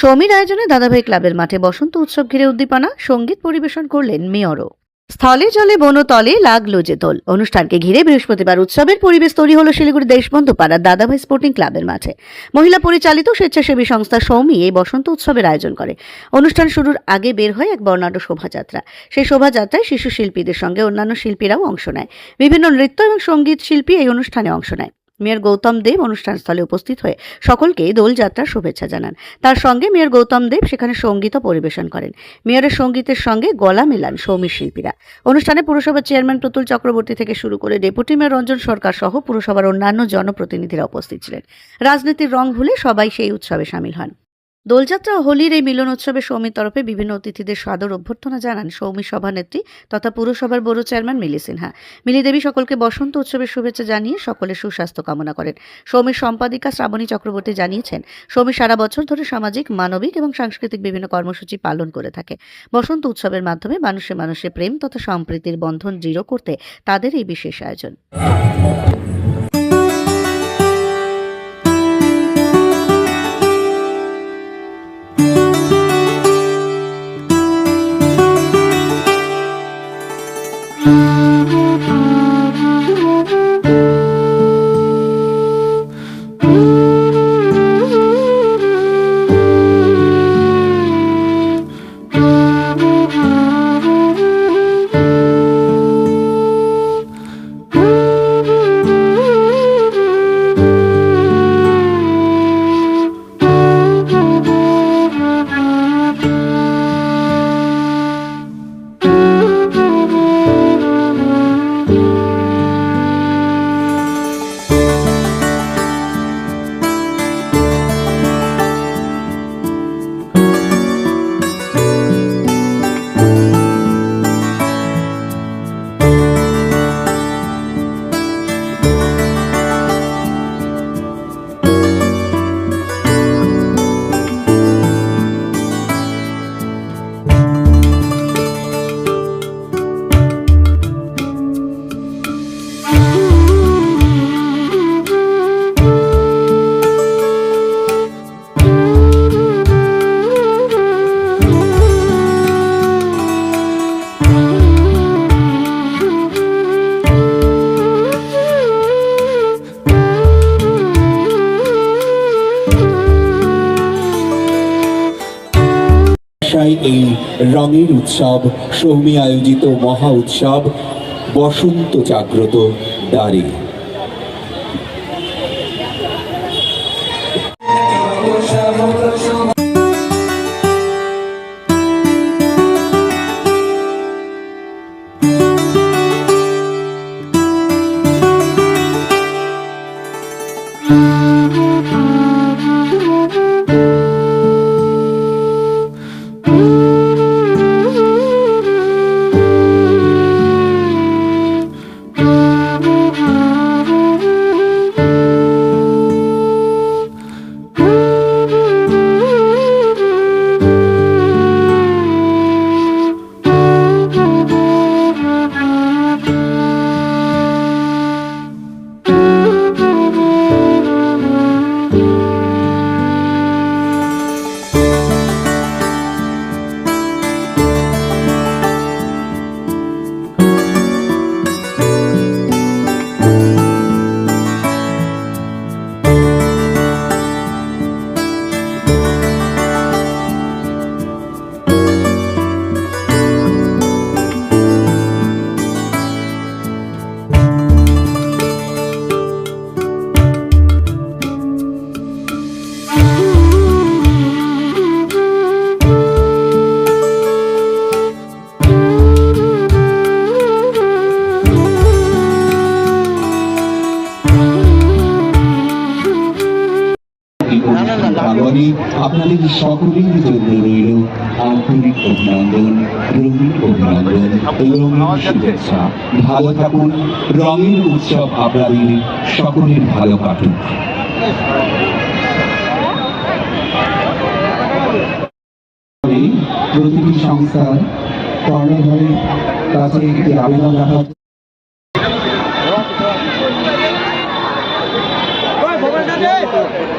সৌমির আয়োজনে দাদাভাই ক্লাবের মাঠে বসন্ত উৎসব ঘিরে উদ্দীপনা, সংগীত পরিবেশন করলেন মেয়রও। স্থলে জলে বনতলে লাগল যে দোল অনুষ্ঠানকে ঘিরে বৃহস্পতিবার উৎসবের পরিবেশ তৈরি হলো শিলিগুড়ি দেশবন্ধু পাড়ার দাদাভাই স্পোর্টিং ক্লাবের মাঠে। মহিলা পরিচালিত স্বেচ্ছাসেবী সংস্থা সৌমি এই বসন্ত উৎসবের আয়োজন করে। অনুষ্ঠান শুরুর আগে বের হয় এক বর্ণাঢ্য শোভাযাত্রা। সেই শোভাযাত্রায় শিশু শিল্পীদের সঙ্গে অন্যান্য শিল্পীরাও অংশ নেয়। বিভিন্ন নৃত্য এবং সংগীত শিল্পী এই অনুষ্ঠানে অংশ নেয়। মেয়র গৌতম দেব অনুষ্ঠানস্থলে উপস্থিত হয়ে সকলকে দোলযাত্রার শুভেচ্ছা জানান। তার সঙ্গে মেয়র গৌতম দেব সেখানে সংগীত পরিবেশন করেন। মেয়রের সঙ্গীতের সঙ্গে গলা মেলান সৌমির শিল্পীরা। অনুষ্ঠানে পুরসভার চেয়ারম্যান প্রতুল চক্রবর্তী থেকে শুরু করে ডেপুটি মেয়র রঞ্জন সরকার সহ পুরসভার অন্যান্য জনপ্রতিনিধিরা উপস্থিত ছিলেন। রাজনীতির রং ভুলে সবাই সেই উৎসবে সামিল হন। দোলযাত্রা হোলির এই মিলন উৎসবে সৌমির তরফে বিভিন্ন অতিথিদের সাদর অভ্যর্থনা জানান সৌমি সভানেত্রী তথা পুরসভার বড় চেয়ারম্যান মিলি সিনহা। মিলি দেবী সকলকে বসন্ত উৎসবের শুভেচ্ছা জানিয়ে সকলের সুস্বাস্থ্য কামনা করেন। সৌমির সম্পাদিকা শ্রাবণী চক্রবর্তী জানিয়েছেন, সৌমি সারা বছর ধরে সামাজিক, মানবিক এবং সাংস্কৃতিক বিভিন্ন কর্মসূচি পালন করে থাকে। বসন্ত উৎসবের মাধ্যমে মানুষে মানুষে প্রেম তথা সম্প্রীতির বন্ধন দৃঢ় করতে তাদের এই বিশেষ আয়োজন। Mm-hmm. আশায় এই রঙের উৎসব সৌমি আয়োজিত মহা উৎসব বসন্ত জাগ্রত দ্বারে পালনে আপনাদের সকলের জন্য রইল আন্তরিক অভিনন্দন, রঙিন অভিনন্দন এবং শুভেচ্ছা। ভালো থাকুন, রঙের উৎসব আপনাদের সকলের ভালো কাটুক। প্রতিটি সংস্থার কর্ণধারের কাছে একটি আবেদন রাখা Nadê!